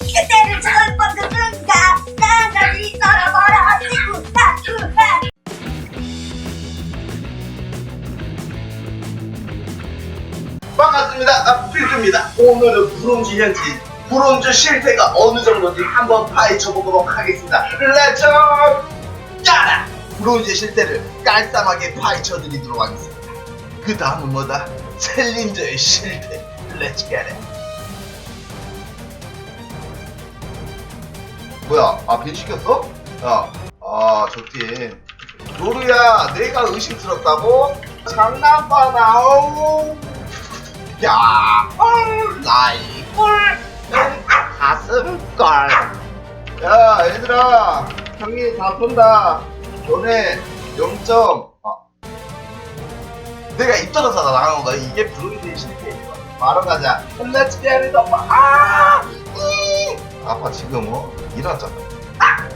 그때를 처음 본그 순간 난 너를 썰어버렸지 우하 우하 반갑습니다. 아, 필두입니다. 오늘은 브론즈 현지, 브론즈 실태가 어느 정도인지 한번 파헤쳐보도록 하겠습니다. 렛츠 짜라! 브론즈 실태를 깔쌈하게 파헤쳐드리도록 하겠습니다. 그 다음은 뭐다? 챌린저의 실태. 렛츠 겟 잇. 뭐야? 아, 벤 시켰어? 야, 아, 좋지. 로루야, 내가 의심스럽다고? 장난바나, 어우. 야, 헐, 나이, 헐, 가슴걸. 야, 얘들아, 형이 다 쏜다. 너네 0점. 아. 내가 입 떨어서 나가는 거야. 이게 브루이드의 실패야. 바로 가자. 잇. 아! 이! 아 빠 지금 어? 일어났잖아. 아!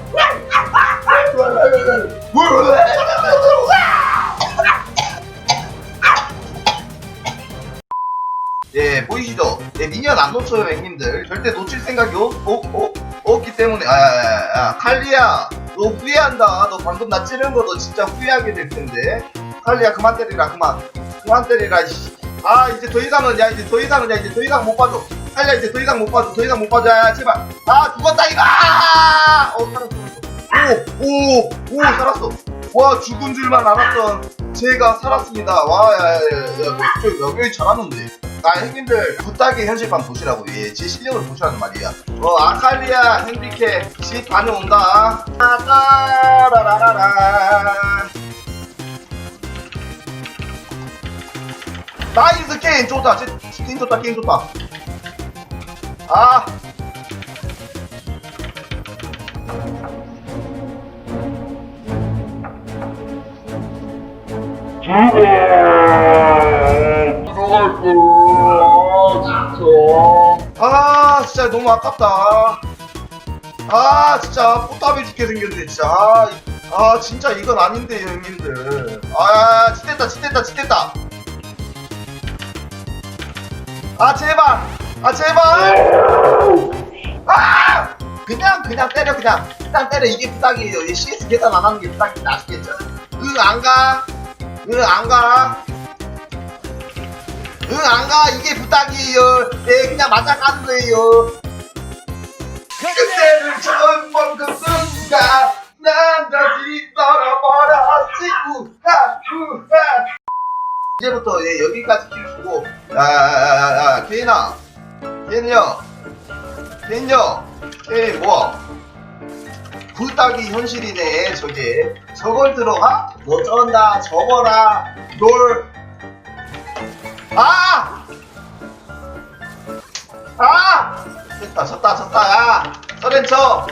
예, 보이시죠? 예, 미니언 안 놓쳐요, 형님들. 절대 놓칠 생각이 없, 없, 없, 없기 때문에. 아, 야, 야, 야, 칼리야, 너 후회한다. 너 방금 나 찌른 거 너 진짜 후회하게 될 텐데. 칼리야, 그만 때리라, 그만. 그만 때리라, 씨. 아, 이제 더 이상은, 야, 이제 더 이상은, 야, 이제 더 이상 못 봐줘. 칼리야, 이제 더 이상 못 봐줘. 더 이상 못 봐줘. 야, 야, 제발. 아, 죽었다, 이거! 아! 어, 살았어, 살았어. 오, 오, 오, 살았어. 와, 죽은 줄만 알았던 제가 살았습니다. 와, 야, 야, 야, 야, 저 여기 잘하는데. 아, 형님들, 부탁의 현실판 보시라고. 예, 제 실력을 보시라는 말이야. 어, 아칼리아, 핸디캡, 집 다녀온다. 따라라라라. 나이스 게임 좋다. 제, 게임 좋다, 게임 좋다. 아. 아 진짜 너무 아깝다. 아 진짜 포탑해 죽게 생겼네 진짜. 아, 아 진짜 이건 아닌데 형님들. 아 치댔다 치댔다 치댔다. 아 제발 아 제발! 아! 그냥 그냥 때려 그냥. 그냥 때려. 이게 부탁이에요. 이 CS 계산 안 하는 게 부탁인데 아시겠죠? 응 안 가. 응 안 가. 응 안 가. 이게 부탁이에요. 네 그냥 맞아 가는 거예요. 그때를 처음 본그 순간 난 다시 떨어버렸지. 우하 우하 이제부터 예, 여기까지 키우고. 야야야야 케인아 케인이 형 케인 뭐야 부탁이 현실이네 저게 저걸 들어가? 너 쩐다 접어라 롤 아! 아! 됐다, 졌다, 졌다, 야! 서렌쳐!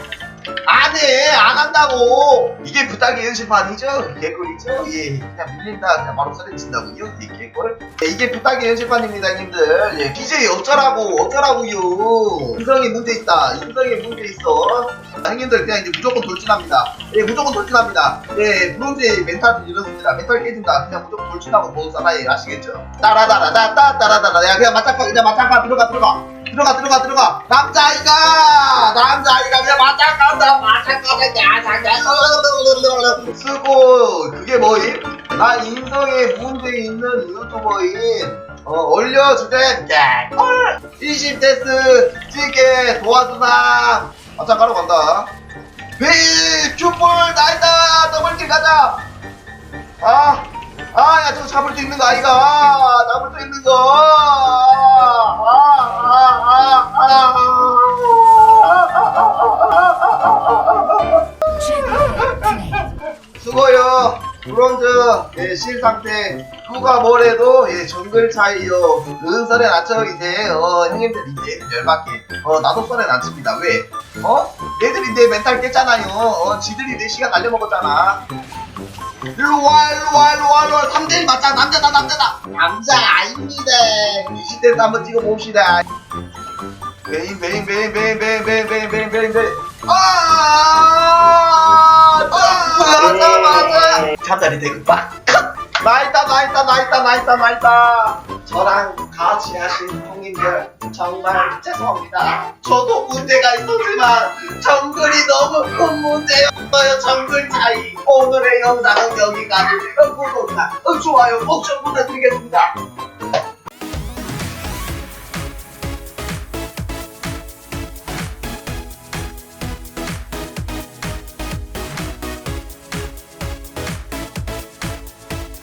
안 해! 안 한다고! 이게 부탁의 현실판이죠? 개꿀이죠? 예, 그냥 밀린다, 그냥 바로 서렌친다고요? 예, 개꿀? 예, 이게 부탁의 현실판입니다, 형님들. 예, BJ 어쩌라고, 어쩌라고요! 인성에 문제 있다, 인성에 문제 있어. 자, 형님들, 그냥 이제 무조건 돌진합니다. 예, 무조건 돌진합니다. 예, 브론즈의 멘탈도 이렇습니다. 멘탈 깨진다. 그냥 무조건 돌진하고 보는 사나이 아시겠죠? 따라다라다따 따라다라. 야, 그냥 맞짱가, 그냥 맞짱가, 들어가, 들어가. 들어가, 들어가, 들어가. 남자아이가! 남자아이가 그냥 맞짱간다, 맞짱간다, 야상가. 쓰고, 그게 뭐임? 나 인성에 문제 있는 유튜버인. 어, 올려주된 개꿀! 20데스 찍게 도와주나! 맞짱가러 간다. 베이 큐볼 나이다 더블킬 가자 아, 아, 야, 저거 잡을 수 있는 거 아이가? 아, 잡을 수 있는 거. 아, 아, 실 상태. 누가 뭐래도, 예, 정글 차이요. 은설에 낮죠, 이제. 어, 형님들 이제 열받게. 어, 나도 썰에 낮춥니다. 왜? 어? 얘들이 내 멘탈 깼잖아요. 어, 지들이 내 시간 날려먹었잖아. 일로 와, 일로 와, 일로 와, 일로 와. 3대1 맞자. 남자다, 남자다. 남자 아닙니다. 20대에서 한번 찍어봅시다. 베인, 베인, 베인, 베인, 베인, 베인, 베인, 베인, 베인, 베인. 아! 맞아, 맞아. 잠자리 대급박. 나 있다, 나 있다, 나 있다, 나 있다, 나 있다. 저랑 같이 하신 형님 형님들 정말 죄송합니다. 저도 문제가 있었지만 정글이 너무 큰 문제였어요. 정글 차이. 오늘의 영상은 여기까지. 구독과 좋아요 꼭 좀 부탁드리겠습니다.